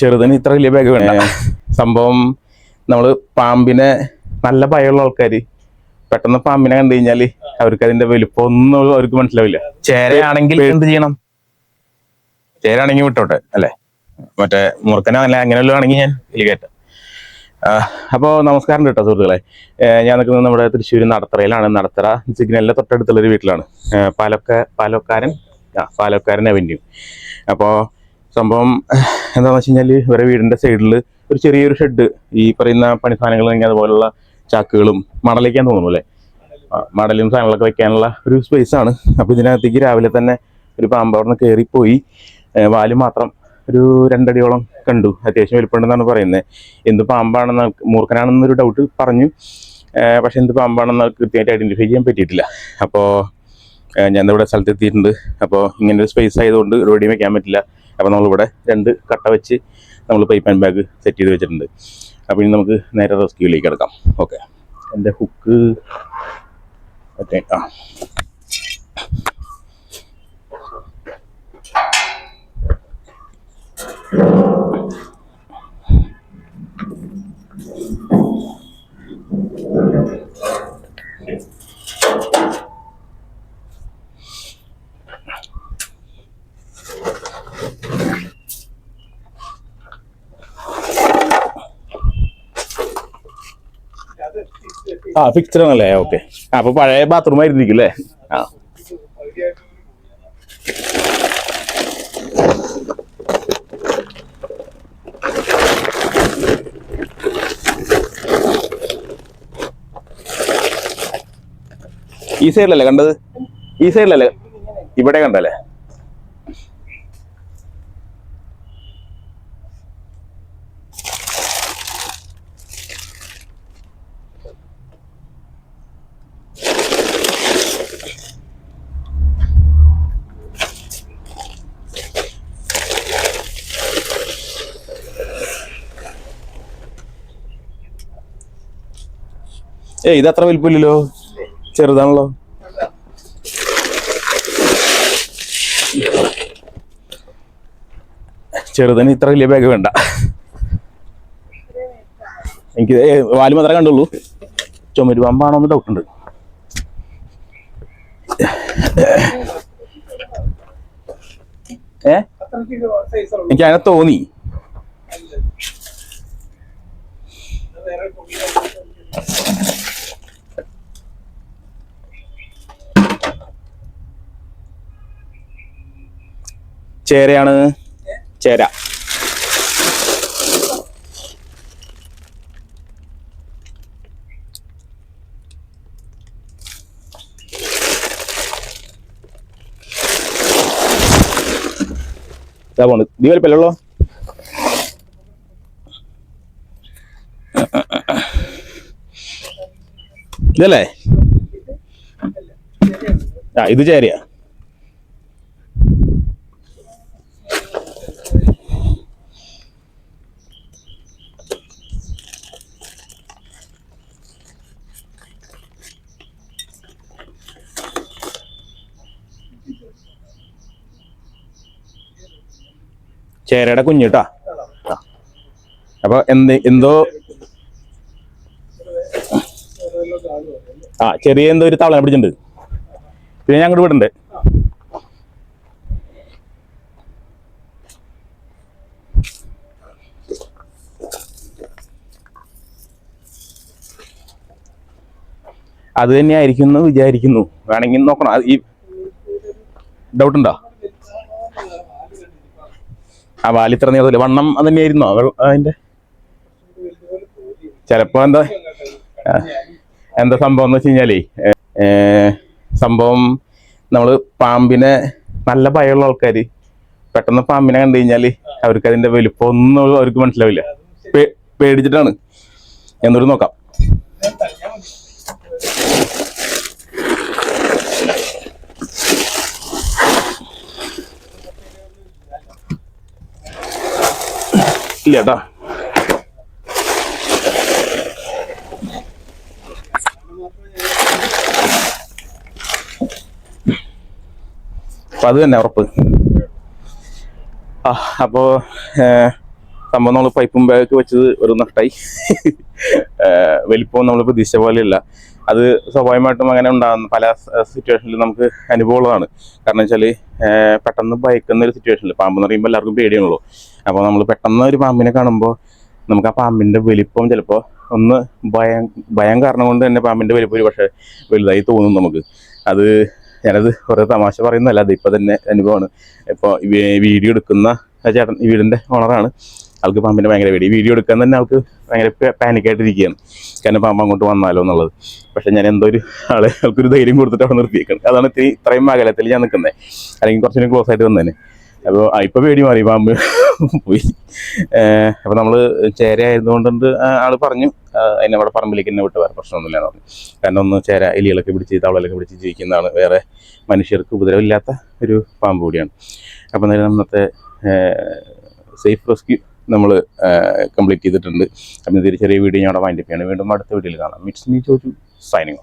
ചെറുതിന് ഇത്ര വലിയ ബാഗ് വേണ്ട. സംഭവം നമ്മൾ പാമ്പിനെ നല്ല ഭയമുള്ള ആൾക്കാര്. പെട്ടെന്ന് പാമ്പിനെ കണ്ടു കഴിഞ്ഞാൽ അവർക്ക് അതിന്റെ വലിപ്പം ഒന്നും അവർക്ക് മനസ്സിലാവില്ല. ചേരയാണെങ്കിൽ എന്ത് ചെയ്യണം? ചേരാണെങ്കിൽ വിട്ടോട്ടെ അല്ലേ? മറ്റേ മുറുക്കന അല്ല അങ്ങനെയുള്ള ആണെങ്കിൽ ഞാൻ ഇതിൽ കയറ്റാം. ആ, അപ്പോ നമസ്കാരം കേട്ടോ സുഹൃത്തുക്കളെ. ഞാൻ നിൽക്കുന്നത് നമ്മുടെ തൃശ്ശൂർ നടത്തറയിലാണ്. നടത്തറ സിഗ്നലിന്റെ തൊട്ടടുത്തുള്ള ഒരു വീട്ടിലാണ്. പാലൊക്കെ പാലക്ക പാലക്കാരൻ ആ പാലക്കാരൻ അവന്യൂ. അപ്പോൾ സംഭവം എന്താണെന്ന് വെച്ച് കഴിഞ്ഞാൽ ഇവരെ വീടിന്റെ സൈഡിൽ ഒരു ചെറിയൊരു ഷെഡ് ഈ പറയുന്ന പണി സാധനങ്ങൾ അല്ലെങ്കിൽ അതുപോലുള്ള ചാക്കുകളും മടലേക്കാൻ തോന്നുന്നു അല്ലേ? മടലും സാധനങ്ങളൊക്കെ വെക്കാനുള്ള ഒരു സ്പേസ് ആണ്. അപ്പോൾ ഇതിനകത്തേക്ക് രാവിലെ തന്നെ ഒരു പാമ്പ് അവിടെ നിന്ന് കയറിപ്പോയി വാൽ മാത്രം ഒരു രണ്ടടിയോളം കണ്ടു. അത്യാവശ്യം വലിപ്പമുണ്ടെന്നാണ് പറയുന്നത് എന്ത് പാമ്പാണെന്ന് മൂർഖനാണെന്നൊരു ഡൗട്ട് പറഞ്ഞു. പക്ഷെ എന്ത് പാമ്പാണെന്ന് കൃത്യമായിട്ട് ഐഡന്റിഫൈ ചെയ്യാൻ പറ്റിയിട്ടില്ല. അപ്പോൾ ഞാൻ ഇവിടെ സ്ഥലത്ത് എത്തിയിട്ടുണ്ട് അപ്പോൾ ഇങ്ങനെ ഒരു സ്പേസ് ആയതുകൊണ്ട് റെഡി വെക്കാൻ പറ്റില്ല. അപ്പോൾ നമ്മളിവിടെ രണ്ട് കട്ട വെച്ച് നമ്മൾ പൈപ്പ് ആൻഡ് ബാഗ് സെറ്റ് ചെയ്ത് വെച്ചിട്ടുണ്ട്. അപ്പോൾ ഇനി നമുക്ക് നേരെ റെസ്ക്യൂയിലേക്ക് കിടക്കാം. ഓക്കെ എന്റെ ഹുക്ക് ആ. ആ ഫിക്സ്ഡ് ആണല്ലേ ഓക്കെ അപ്പൊ പഴയ ബാത്റൂം ആയിരുന്നിരിക്കും അല്ലേ ആ. ഈ സൈഡിലല്ലേ കണ്ടത്? ഈ സൈഡിലല്ലേ ഇവിടെ കണ്ടല്ലേ? ഏയ് ഇത് അത്ര വലിപ്പമില്ലല്ലോ. ചെറുതാണല്ലോ. ചെറുതിന് ഇത്ര വലിയ ബാഗ് വേണ്ട. എനിക്ക് ഏ, വാൽ മാത്രമേ കണ്ടുള്ളൂ. ചുമര് പാമ്പാണോന്ന് ഡൗട്ട് ഉണ്ട്. ഏ? എനിക്ക് അങ്ങനെ തോന്നി. ചേരയാണ് ചേര. പോണ്ട് പോണ് നീ വലിപ്പല്ലോ ഇതല്ലേ? ആ ഇത് ചേരയാ. ചേരയുടെ കുഞ്ഞിട്ടാ. അപ്പൊ എന്ത് എന്തോ? ആ ചെറിയ എന്തോ ഒരു തവളനെ പിടിച്ചിട്ടുണ്ട്. പിന്നെ ഞാൻ അങ്ങോട്ട് വിടണ്ട്. അത് തന്നെയായിരിക്കും എന്ന് വിചാരിക്കുന്നു. വേണമെങ്കിൽ നോക്കണം. ഈ ഡൗട്ട് ഉണ്ടോ? ആ വാലി ഇത്ര നീളത്തില്ല വണ്ണം തന്നെയായിരുന്നോ അതിന്റെ? ചിലപ്പോ എന്താ എന്താ സംഭവം എന്ന് വെച്ച് കഴിഞ്ഞാലേ സംഭവം നമ്മൾ പാമ്പിനെ നല്ല ഭയമുള്ള ആൾക്കാര് പെട്ടെന്ന് പാമ്പിനെ കണ്ടു കഴിഞ്ഞാൽ അവർക്ക് അതിന്റെ വലിപ്പം ഒന്നും അവർക്ക് മനസ്സിലാവില്ല. പേടിച്ചിട്ടാണ്. എന്നൊരു നോക്കാം. ഇല്ല കേട്ടാ അത് തന്നെ ഉറപ്പ്. ആ അപ്പോ സംഭവം നമ്മൾ പൈപ്പും ബാഗൊക്കെ വെച്ചത് ഒരു നഷ്ടായി വലിപ്പം നമ്മൾ പ്രതീക്ഷിച്ച പോലെയല്ല. അത് സ്വാഭാവികമായിട്ടും അങ്ങനെ ഉണ്ടാകുന്ന പല സിറ്റുവേഷനിലും നമുക്ക് അനുഭവമുള്ളതാണ്. കാരണം വെച്ചാൽ പെട്ടെന്ന് ഭയക്കുന്ന ഒരു സിറ്റുവേഷനിൽ പാമ്പ് എന്ന് പറയുമ്പോൾ എല്ലാവർക്കും പേടിയാണല്ലോ. അപ്പോൾ നമ്മൾ പെട്ടെന്ന് ഒരു പാമ്പിനെ കാണുമ്പോൾ നമുക്ക് ആ പാമ്പിന്റെ വലിപ്പം ചിലപ്പോൾ ഒന്ന് ഭയം ഭയം കാരണം കൊണ്ട് തന്നെ പാമ്പിന്റെ വലിപ്പം ഒരു പക്ഷേ വലുതായി തോന്നും നമുക്ക്. അത് ഞാനത് കുറേ തമാശ പറയുന്നതല്ല അത് ഇപ്പം തന്നെ അനുഭവമാണ്. ഇപ്പോൾ വീഡിയോ എടുക്കുന്ന ചേട്ടൻ ഈ വീടിന്റെ ഓണറാണ് ആൾക്ക് പാമ്പിന്റെ ഭയങ്കര പേടി. വീഡിയോ എടുക്കാൻ തന്നെ ആൾക്ക് ഭയങ്കര പാനിക്കായിട്ടിരിക്കുകയാണ് കാരണം പാമ്പ് അങ്ങോട്ട് വന്നാലോ എന്നുള്ളത്. പക്ഷെ ഞാൻ എന്തോ ഒരു ആളെ ആൾക്കൊരു ധൈര്യം കൊടുത്തിട്ട് അവിടെ നിർത്തിയേക്കുന്നത് അതാണ് ഇത്തിരി ഇത്രയും അകലത്തിൽ ഞാൻ നിൽക്കുന്നത് അല്ലെങ്കിൽ കുറച്ചുകൂടി ക്ലോസ് ആയിട്ട് വന്നേനെ. അപ്പോൾ ഇപ്പൊ പേടി മാറി. പാമ്പ് പോയി. അപ്പോൾ നമ്മൾ ചേര ആയതുകൊണ്ട് ആൾ പറഞ്ഞു എന്നെ അവിടെ പറമ്പിലേക്ക് എന്നെ വിട്ട് വേറെ പ്രശ്നമൊന്നുമില്ല എന്ന് പറഞ്ഞു. കാരണം ഒന്ന് ചേര എലികളൊക്കെ പിടിച്ച് തവളലൊക്കെ പിടിച്ച് ജീവിക്കുന്നതാണ് വേറെ മനുഷ്യർക്ക് ഉപദ്രവമില്ലാത്ത ഒരു പാമ്പ് കൂടിയാണ്. അപ്പോൾ എന്തായാലും ഇന്നത്തെ സേഫ് റെസ്ക്യൂ നമ്മൾ കംപ്ലീറ്റ് ചെയ്തിട്ടുണ്ട്. അപ്പം ചെറിയ വീഡിയോ ഞാൻ അവിടെ വൈൻഡപ്പ് ചെയ്യണം. വീണ്ടും അടുത്ത വീഡിയോയിൽ കാണാം. മിറ്റ്സ് മീ ചോദിച്ചു സൈനിങ്